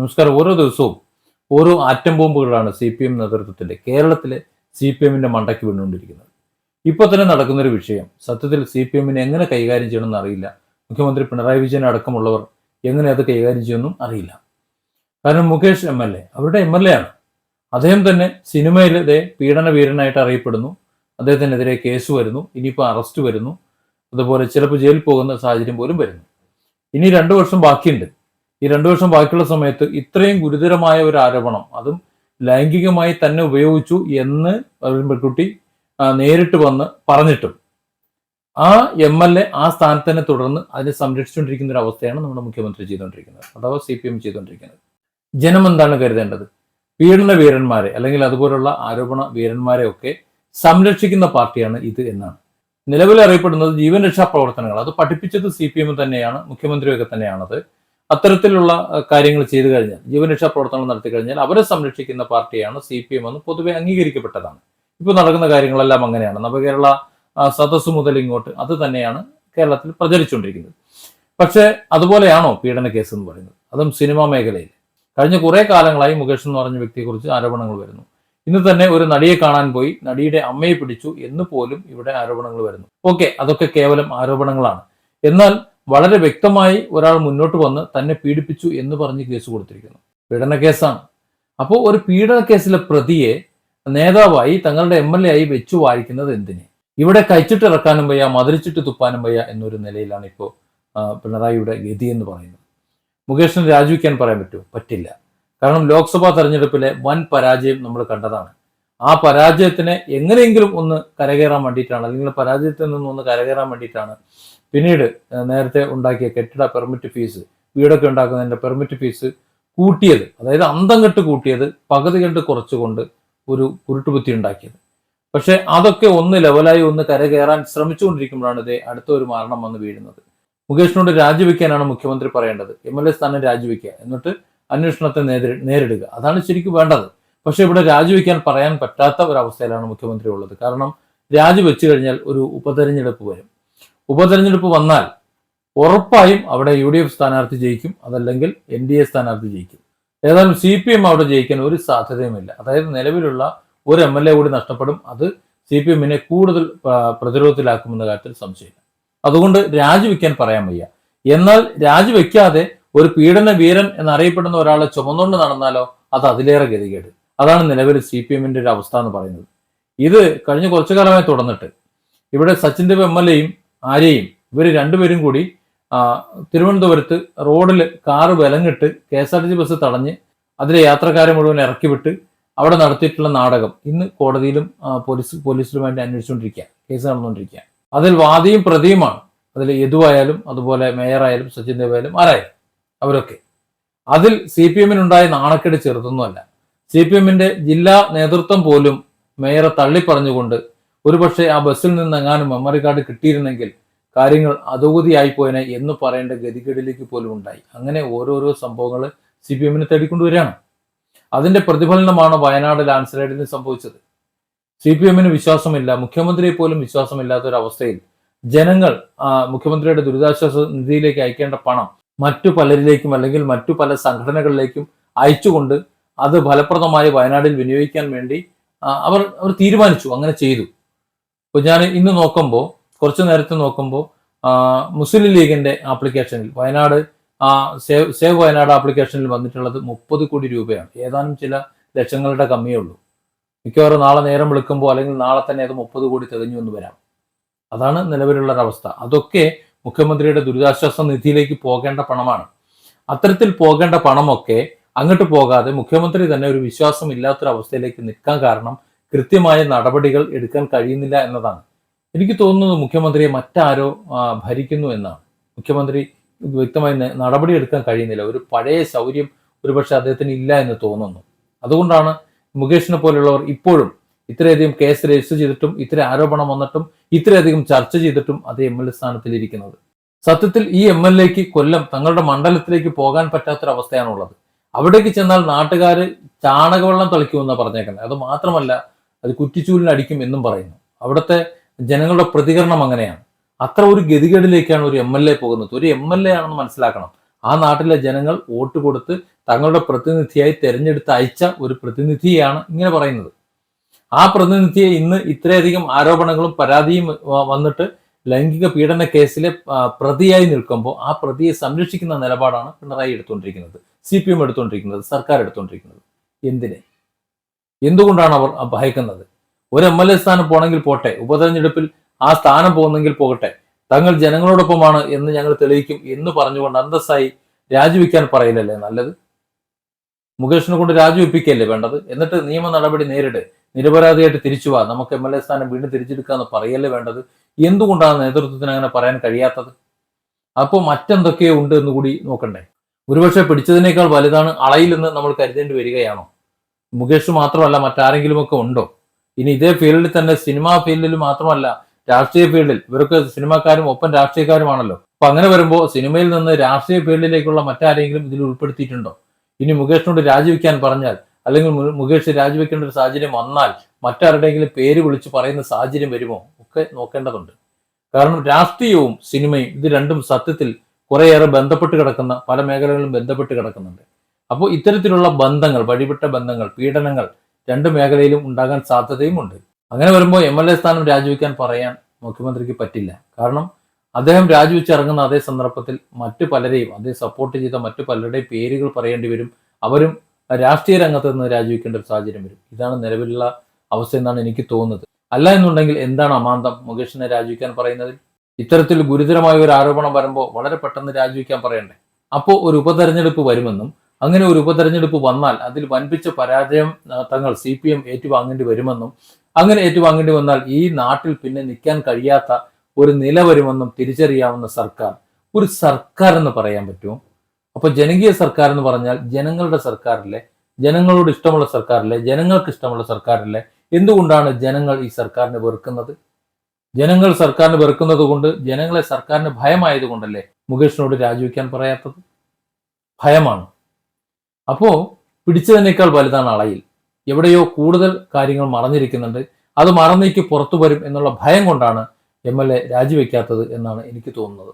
നമസ്കാരം. ഓരോ ദിവസവും ഓരോ ആറ്റം ബോംബുകളാണ് സി പി എം നേതൃത്വത്തിന്റെ കേരളത്തിലെ സി പി എമ്മിന്റെ മണ്ടയ്ക്ക് വീണുകൊണ്ടിരിക്കുന്നത്. ഇപ്പോൾ തന്നെ നടക്കുന്നൊരു വിഷയം സത്യത്തിൽ സി പി എമ്മിനെ എങ്ങനെ കൈകാര്യം ചെയ്യണമെന്ന് അറിയില്ല. മുഖ്യമന്ത്രി പിണറായി വിജയൻ അടക്കമുള്ളവർ എങ്ങനെ അത് കൈകാര്യം ചെയ്യുമെന്നും അറിയില്ല. കാരണം മുകേഷ് എം എൽ എ അവരുടെ എം എൽ എ ആണ്. അദ്ദേഹം തന്നെ സിനിമയിൽ ഇതേ പീഡന വീരനായിട്ട് അറിയപ്പെടുന്നു. അദ്ദേഹത്തിനെതിരെ കേസ് വരുന്നു ഇനിയിപ്പോൾ അറസ്റ്റ് വരുന്നു. അതുപോലെ ചിലപ്പോൾ ജയിലിൽ പോകുന്ന സാഹചര്യം പോലും വരുന്നു. ഇനി രണ്ടു വർഷം ബാക്കിയുണ്ട്. ഈ രണ്ടു വർഷം ബാക്കിയുള്ള സമയത്ത് ഇത്രയും ഗുരുതരമായ ഒരു ആരോപണം അതും ലൈംഗികമായി തന്നെ ഉപയോഗിച്ചു എന്ന് അരുൺ പെൺകുട്ടി നേരിട്ട് വന്ന് പറഞ്ഞിട്ടും. ആ എം എൽ എ ആ സ്ഥാനത്ത് തന്നെ തുടർന്ന് അതിനെ സംരക്ഷിച്ചുകൊണ്ടിരിക്കുന്ന ഒരു അവസ്ഥയാണ് നമ്മുടെ മുഖ്യമന്ത്രി ചെയ്തുകൊണ്ടിരിക്കുന്നത്. അഥവാ സി പി എം ചെയ്തുകൊണ്ടിരിക്കുന്നത്. ജനം എന്താണ് കരുതേണ്ടത്? പീഡന വീരന്മാരെ അല്ലെങ്കിൽ അതുപോലുള്ള ആരോപണ വീരന്മാരെ ഒക്കെ സംരക്ഷിക്കുന്ന പാർട്ടിയാണ് ഇത് എന്നാണ്. നിലവിൽ അറിയപ്പെടുന്നത് ജീവൻ രക്ഷാ പ്രവർത്തനങ്ങൾ. അത് പഠിപ്പിച്ചത് സി പി എം തന്നെയാണ് മുഖ്യമന്ത്രിയൊക്കെ തന്നെയാണത്. അത്തരത്തിലുള്ള കാര്യങ്ങൾ ചെയ്തു കഴിഞ്ഞാൽ ജീവനരക്ഷാ പ്രവർത്തനങ്ങൾ നടത്തി കഴിഞ്ഞാൽ അവരെ സംരക്ഷിക്കുന്ന പാർട്ടിയാണ് സി പി എം എന്ന് പൊതുവെ അംഗീകരിക്കപ്പെട്ടതാണ്. ഇപ്പോൾ നടക്കുന്ന കാര്യങ്ങളെല്ലാം അങ്ങനെയാണ്. നവകേരള സദസ് മുതൽ ഇങ്ങോട്ട് അത് തന്നെയാണ് കേരളത്തിൽ പ്രചരിച്ചുകൊണ്ടിരിക്കുന്നത്. പക്ഷേ അതുപോലെയാണോ പീഡന കേസ് എന്ന് പറയുന്നത്? അതും സിനിമാ മേഖലയിൽ. കഴിഞ്ഞ കുറേ കാലങ്ങളായി മുകേഷ് എന്ന് പറഞ്ഞ വ്യക്തിയെക്കുറിച്ച് ആരോപണങ്ങൾ വരുന്നു. ഇന്ന് തന്നെ ഒരു നടിയെ കാണാൻ പോയി നടിയുടെ അമ്മയെ പിടിച്ചു എന്ന് പോലും ഇവിടെ ആരോപണങ്ങൾ വരുന്നു. ഓക്കെ അതൊക്കെ കേവലം ആരോപണങ്ങളാണ്. എന്നാൽ വളരെ വ്യക്തമായി ഒരാൾ മുന്നോട്ട് വന്ന് തന്നെ പീഡിപ്പിച്ചു എന്ന് പറഞ്ഞ് കേസ് കൊടുത്തിരിക്കുന്നു. പീഡന കേസാണ്. അപ്പോൾ ഒരു പീഡന കേസിലെ പ്രതിയെ നേതാവായി തങ്ങളുടെ എം എൽ എ ആയി വെച്ചു വാഴിക്കുന്നത് എന്തിന്? ഇവിടെ കഴിച്ചിട്ട് ഇറക്കാനും വയ്യ മതിരിച്ചിട്ട് തുപ്പാനും വയ്യ എന്നൊരു നിലയിലാണ് ഇപ്പോൾ പിണറായിയുടെ ഗതി എന്ന് പറയുന്നത്. മുകേഷിന് രാജിവെക്കാൻ പറയാൻ പറ്റുമോ? പറ്റില്ല. കാരണം ലോക്സഭാ തെരഞ്ഞെടുപ്പിലെ വൻ പരാജയം നമ്മൾ കണ്ടതാണ്. ആ പരാജയത്തിനെ എങ്ങനെയെങ്കിലും ഒന്ന് കരകയറാൻ വേണ്ടിയിട്ടാണ്. അല്ലെങ്കിൽ പരാജയത്തിൽ നിന്ന് ഒന്ന് കരകയറാൻ വേണ്ടിയിട്ടാണ്. പിന്നീട് നേരത്തെ ഉണ്ടാക്കിയ കെട്ടിട പെർമിറ്റ് ഫീസ് വീടൊക്കെ ഉണ്ടാക്കുന്നതിന്റെ പെർമിറ്റ് ഫീസ് കൂട്ടിയത് അതായത് അന്തം കെട്ട് കൂട്ടിയത് പകുതി കണ്ട് കുറച്ചുകൊണ്ട് ഒരു കുരുട്ടുപുത്തി ഉണ്ടാക്കിയത്. പക്ഷെ അതൊക്കെ ഒന്ന് ലെവലായി ഒന്ന് കരകയറാൻ ശ്രമിച്ചുകൊണ്ടിരിക്കുമ്പോഴാണ് ഇതേ അടുത്ത ഒരു മരണം വന്ന് വീഴുന്നത്. മുകേഷിനോട് രാജിവെക്കാനാണ് മുഖ്യമന്ത്രി പറയേണ്ടത്. എം എൽ എ സ്ഥാനം രാജിവെക്കുക. എന്നിട്ട് അന്വേഷണത്തെ നേരി നേരിടുക. അതാണ് ശരിക്കും വേണ്ടത്. പക്ഷെ ഇവിടെ രാജിവെക്കാൻ പറയാൻ പറ്റാത്ത ഒരവസ്ഥയിലാണ് മുഖ്യമന്ത്രി ഉള്ളത്. കാരണം രാജിവെച്ചു കഴിഞ്ഞാൽ ഒരു ഉപതെരഞ്ഞെടുപ്പ് വരും. ഉപതെരഞ്ഞെടുപ്പ് വന്നാൽ ഉറപ്പായും അവിടെ യു ഡി എഫ് സ്ഥാനാർത്ഥി ജയിക്കും അതല്ലെങ്കിൽ എൻ ഡി എ സ്ഥാനാർത്ഥി ജയിക്കും. ഏതായാലും സി പി എം അവിടെ ജയിക്കാൻ ഒരു സാധ്യതയുമില്ല. അതായത് നിലവിലുള്ള ഒരു എം എൽ എ കൂടി നഷ്ടപ്പെടും. അത് സി പി എമ്മിനെ കൂടുതൽ പ്രതിരോധത്തിലാക്കുമെന്ന കാര്യത്തിൽ സംശയമില്ല. അതുകൊണ്ട് രാജിവെക്കാൻ പറയാൻ വയ്യ. എന്നാൽ രാജിവെക്കാതെ ഒരു പീഡന വീരൻ എന്നറിയപ്പെടുന്ന ഒരാളെ ചുമന്നുകൊണ്ട് നടന്നാലോ അത് അതിലേറെ ഗതികേട്. അതാണ് നിലവിൽ സി പി എമ്മിന്റെ ഒരു അവസ്ഥ എന്ന് പറയുന്നത്. ഇത് കഴിഞ്ഞ കുറച്ചു കാലമായി തുടർന്നിട്ട് ഇവിടെ സച്ചിൻ ദേവ് എം എൽ എയും ആര്യയും ഇവർ രണ്ടുപേരും കൂടി തിരുവനന്തപുരത്ത് റോഡിൽ car വിലങ്ങിട്ട് K S R T C bus തടഞ്ഞ് അതിലെ യാത്രക്കാരെ മുഴുവൻ ഇറക്കി വിട്ട് അവിടെ നടത്തിയിട്ടുള്ള നാടകം. ഇന്ന് കോടതിയിലും പോലീസ് പോലീസ് പോലീസിലുമായിട്ട് അന്വേഷിച്ചുകൊണ്ടിരിക്കുക കേസ് നടന്നുകൊണ്ടിരിക്കുക അതിൽ വാദിയും പ്രതിയുമാണ്. അതിൽ യദുവായാലും അതുപോലെ മേയറായാലും സച്ചിൻ ദേവ് ആയാലും ആരായാലും അവരൊക്കെ. അതിൽ സി പി എമ്മിനുണ്ടായ നാണക്കേട് ചെറുതൊന്നുമല്ല. സി പി എമ്മിന്റെ ജില്ലാ നേതൃത്വം പോലും മേയറെ തള്ളിപ്പറഞ്ഞുകൊണ്ട് ഒരുപക്ഷെ ആ ബസ്സിൽ നിന്ന് എങ്ങാനും മെമ്മറി കാർഡ് കിട്ടിയിരുന്നെങ്കിൽ കാര്യങ്ങൾ അതോഗതി പോയനെ എന്ന് പറയേണ്ട ഗതികേടിലേക്ക് പോലും ഉണ്ടായി. അങ്ങനെ ഓരോരോ സംഭവങ്ങൾ സി പി എമ്മിനെ തേടിക്കൊണ്ടുവരികയാണ് അതിന്റെ പ്രതിഫലനമാണ് വയനാട് ലാൻഡ് സ്ലൈഡിന് സംഭവിച്ചത്. സി പി എമ്മിന് വിശ്വാസമില്ല മുഖ്യമന്ത്രിയെ പോലും വിശ്വാസമില്ലാത്ത ഒരു അവസ്ഥയിൽ ജനങ്ങൾ മുഖ്യമന്ത്രിയുടെ ദുരിതാശ്വാസ നിധിയിലേക്ക് അയക്കേണ്ട പണം മറ്റു പലരിലേക്കും അല്ലെങ്കിൽ മറ്റു പല സംഘടനകളിലേക്കും അയച്ചുകൊണ്ട് അത് ഫലപ്രദമായി വയനാടിൽ വിനിയോഗിക്കാൻ വേണ്ടി അവർ അവർ തീരുമാനിച്ചു അങ്ങനെ ചെയ്തു. ഇപ്പൊ ഞാൻ ഇന്ന് നോക്കുമ്പോൾ കുറച്ചു നേരത്തെ നോക്കുമ്പോൾ മുസ്ലിം ലീഗിന്റെ ആപ്ലിക്കേഷനിൽ വയനാട് സേവ് സേവ് വയനാട് ആപ്ലിക്കേഷനിൽ വന്നിട്ടുള്ളത് മുപ്പത് കോടി രൂപയാണ്. ഏതാനും ചില ലക്ഷങ്ങളുടെ കമ്മിയേ ഉള്ളൂ. മിക്കവാറും നാളെ നേരം വിളിക്കുമ്പോൾ അല്ലെങ്കിൽ നാളെ തന്നെ അത് മുപ്പത് കോടി തികഞ്ഞു എന്ന് വരാം. അതാണ് നിലവിലുള്ള ഒരവസ്ഥ അതൊക്കെ മുഖ്യമന്ത്രിയുടെ ദുരിതാശ്വാസ നിധിയിലേക്ക് പോകേണ്ട പണമാണ്. അത്തരത്തിൽ പോകേണ്ട പണമൊക്കെ അങ്ങോട്ട് പോകാതെ മുഖ്യമന്ത്രി തന്നെ ഒരു വിശ്വാസം ഇല്ലാത്തൊരവസ്ഥയിലേക്ക് നിൽക്കാൻ കാരണം കൃത്യമായ നടപടികൾ എടുക്കാൻ കഴിയുന്നില്ല എന്നതാണ്. എനിക്ക് തോന്നുന്നത് മുഖ്യമന്ത്രിയെ മറ്റാരോ ഭരിക്കുന്നു എന്നാണ്. മുഖ്യമന്ത്രി വ്യക്തമായി നടപടി എടുക്കാൻ കഴിയുന്നില്ല. ഒരു പഴയ ശൗര്യം ഒരുപക്ഷെ അദ്ദേഹത്തിന് ഇല്ല എന്ന് തോന്നുന്നു. അതുകൊണ്ടാണ് മുകേഷിനെ പോലുള്ളവർ ഇപ്പോഴും ഇത്രയധികം കേസ് രജിസ്റ്റർ ചെയ്തിട്ടും ഇത്ര ആരോപണം വന്നിട്ടും ഇത്രയധികം ചർച്ച ചെയ്തിട്ടും അത് എം എൽ എ സ്ഥാനത്തിലിരിക്കുന്നത്. സത്യത്തിൽ ഈ എം എൽ എക്ക് കൊല്ലം തങ്ങളുടെ മണ്ഡലത്തിലേക്ക് പോകാൻ പറ്റാത്തൊരവസ്ഥയാണുള്ളത്. അവിടേക്ക് ചെന്നാൽ നാട്ടുകാർ ചാണകവെള്ളം തളിക്കുമെന്നാണ് പറഞ്ഞേക്കുന്നത്. അത് മാത്രമല്ല അത് കുറ്റിച്ചൂലിനടിക്കും എന്നും പറയുന്നു. അവിടുത്തെ ജനങ്ങളുടെ പ്രതികരണം അങ്ങനെയാണ്. അത്ര ഒരു ഗതികേടിലേക്കാണ് ഒരു എം എൽ എ പോകുന്നത്. ഒരു എം എൽ എ ആണെന്ന് മനസ്സിലാക്കണം. ആ നാട്ടിലെ ജനങ്ങൾ വോട്ട് കൊടുത്ത് തങ്ങളുടെ പ്രതിനിധിയായി തെരഞ്ഞെടുത്ത് അയച്ച ഒരു പ്രതിനിധിയാണ് ഇങ്ങനെ പറയുന്നത്. ആ പ്രതിനിധിയെ ഇന്ന് ഇത്രയധികം ആരോപണങ്ങളും പരാതിയും വന്നിട്ട് ലൈംഗിക പീഡന കേസിലെ പ്രതിയായി നിൽക്കുമ്പോൾ ആ പ്രതിയെ സംരക്ഷിക്കുന്ന നിലപാടാണ് പിണറായി എടുത്തുകൊണ്ടിരിക്കുന്നത്. സി പി എം എടുത്തുകൊണ്ടിരിക്കുന്നത് സർക്കാർ എടുത്തുകൊണ്ടിരിക്കുന്നത് എന്തിനെ? എന്തുകൊണ്ടാണ് അവർ ഭയക്കുന്നത്? ഒരു എം എൽ എ സ്ഥാനം പോണെങ്കിൽ പോട്ടെ ഉപതെരഞ്ഞെടുപ്പിൽ ആ സ്ഥാനം പോകുന്നെങ്കിൽ പോകട്ടെ തങ്ങൾ ജനങ്ങളോടൊപ്പമാണ് എന്ന് ഞങ്ങൾ തെളിയിക്കും എന്ന് പറഞ്ഞുകൊണ്ട് അന്തസ്സായി രാജിവെക്കാൻ പറയില്ലല്ലേ നല്ലത്? മുകേഷിനെ കൊണ്ട് രാജിവെപ്പിക്കല്ലേ വേണ്ടത്? എന്നിട്ട് നിയമ നടപടി നേരിട്. നിരപരാധിയായിട്ട് തിരിച്ചു വാ. നമുക്ക് എം എൽ എ സ്ഥാനം വീണ്ടും തിരിച്ചെടുക്കാന്ന് പറയല്ലേ വേണ്ടത്? എന്തുകൊണ്ടാണ് നേതൃത്വത്തിന് അങ്ങനെ പറയാൻ കഴിയാത്തത്? അപ്പോൾ മറ്റെന്തൊക്കെയോ ഉണ്ട് എന്ന് കൂടി നോക്കണ്ടേ? ഒരുപക്ഷെ പിടിച്ചതിനേക്കാൾ വലുതാണ് അളയിലെന്ന് നമ്മൾ കരുതേണ്ടി വരികയാണോ? മുകേഷ് മാത്രമല്ല മറ്റാരെങ്കിലുമൊക്കെ ഉണ്ടോ? ഇനി ഇതേ ഫീൽഡിൽ തന്നെ സിനിമാ ഫീൽഡിൽ മാത്രമല്ല രാഷ്ട്രീയ ഫീൽഡിൽ ഇവരൊക്കെ സിനിമാക്കാരും ഒപ്പം രാഷ്ട്രീയക്കാരുമാണല്ലോ. അപ്പൊ അങ്ങനെ വരുമ്പോൾ സിനിമയിൽ നിന്ന് രാഷ്ട്രീയ ഫീൽഡിലേക്കുള്ള മറ്റാരെങ്കിലും ഇതിൽ ഉൾപ്പെടുത്തിയിട്ടുണ്ടോ? ഇനി മുകേഷിനോട് രാജിവെക്കാൻ പറഞ്ഞാൽ അല്ലെങ്കിൽ മുകേഷ് രാജിവെക്കേണ്ട ഒരു സാഹചര്യം വന്നാൽ മറ്റാരുടെയെങ്കിലും പേര് വിളിച്ച് പറയുന്ന സാഹചര്യം വരുമോ? ഒക്കെ നോക്കേണ്ടതുണ്ട്. കാരണം രാഷ്ട്രീയവും സിനിമയും ഇത് രണ്ടും സത്യത്തിൽ കുറേയേറെ ബന്ധപ്പെട്ട് കിടക്കുന്ന പല മേഖലകളിലും ബന്ധപ്പെട്ട് കിടക്കുന്നുണ്ട്. അപ്പോൾ ഇത്തരത്തിലുള്ള ബന്ധങ്ങൾ വഴിവിട്ട ബന്ധങ്ങൾ പീഡനങ്ങൾ രണ്ട് മേഖലയിലും ഉണ്ടാകാൻ സാധ്യതയുമുണ്ട്. അങ്ങനെ വരുമ്പോൾ എം എൽ എ സ്ഥാനം രാജിവെക്കാൻ പറയാൻ മുഖ്യമന്ത്രിക്ക് പറ്റില്ല. കാരണം അദ്ദേഹം രാജിവെച്ചിറങ്ങുന്ന അതേ സന്ദർഭത്തിൽ മറ്റു പലരെയും അതേ സപ്പോർട്ട് ചെയ്ത മറ്റു പലരുടെയും പേരുകൾ പറയേണ്ടി വരും. അവരും രാഷ്ട്രീയ രംഗത്ത് നിന്ന് രാജിവെക്കേണ്ട ഒരു സാഹചര്യം വരും. ഇതാണ് നിലവിലുള്ള അവസ്ഥ എന്നാണ് എനിക്ക് തോന്നുന്നത്. അല്ല എന്നുണ്ടെങ്കിൽ എന്താണ് അമാന്തം? മുകേഷിനെ രാജിവെക്കാൻ പറയുന്നതിൽ ഇത്തരത്തിൽ ഗുരുതരമായ ഒരു ആരോപണം വരുമ്പോൾ വളരെ പെട്ടെന്ന് രാജിവെക്കാൻ പറയണ്ടേ? അപ്പോൾ ഒരു ഉപതെരഞ്ഞെടുപ്പ് വരുമെന്നും അങ്ങനെ ഒരു ഉപതെരഞ്ഞെടുപ്പ് വന്നാൽ അതിൽ വൻപിച്ച പരാജയം തങ്ങൾ സി പി എം ഏറ്റുവാങ്ങേണ്ടി വരുമെന്നും അങ്ങനെ ഏറ്റുവാങ്ങേണ്ടി വന്നാൽ ഈ നാട്ടിൽ പിന്നെ നിൽക്കാൻ കഴിയാത്ത ഒരു നില വരുമെന്നും തിരിച്ചറിയാവുന്ന സർക്കാർ. ഒരു സർക്കാർ എന്ന് പറയാൻ പറ്റുമോ? അപ്പൊ ജനകീയ സർക്കാർ എന്ന് പറഞ്ഞാൽ ജനങ്ങളുടെ സർക്കാരില്ലേ? ജനങ്ങളോട് ഇഷ്ടമുള്ള സർക്കാരില്ലേ? ജനങ്ങൾക്ക് ഇഷ്ടമുള്ള സർക്കാരിലെ എന്തുകൊണ്ടാണ് ജനങ്ങൾ ഈ സർക്കാരിനെ വെറുക്കുന്നത്? ജനങ്ങൾ സർക്കാരിന് വെറുക്കുന്നത് കൊണ്ട് ജനങ്ങളെ സർക്കാരിന് ഭയമായതുകൊണ്ടല്ലേ മുകേഷിനോട് രാജിവെക്കാൻ പറയാത്തത്? ഭയമാണ്. അപ്പോ പിടിച്ചതിനേക്കാൾ വലുതാണ് അളയിൽ. എവിടെയോ കൂടുതൽ കാര്യങ്ങൾ മറഞ്ഞിരിക്കുന്നുണ്ട്. അത് മറന്നേക്ക് പുറത്തു വരും എന്നുള്ള ഭയം കൊണ്ടാണ് എം എൽ എ രാജിവെക്കാത്തത് എന്നാണ് എനിക്ക് തോന്നുന്നത്.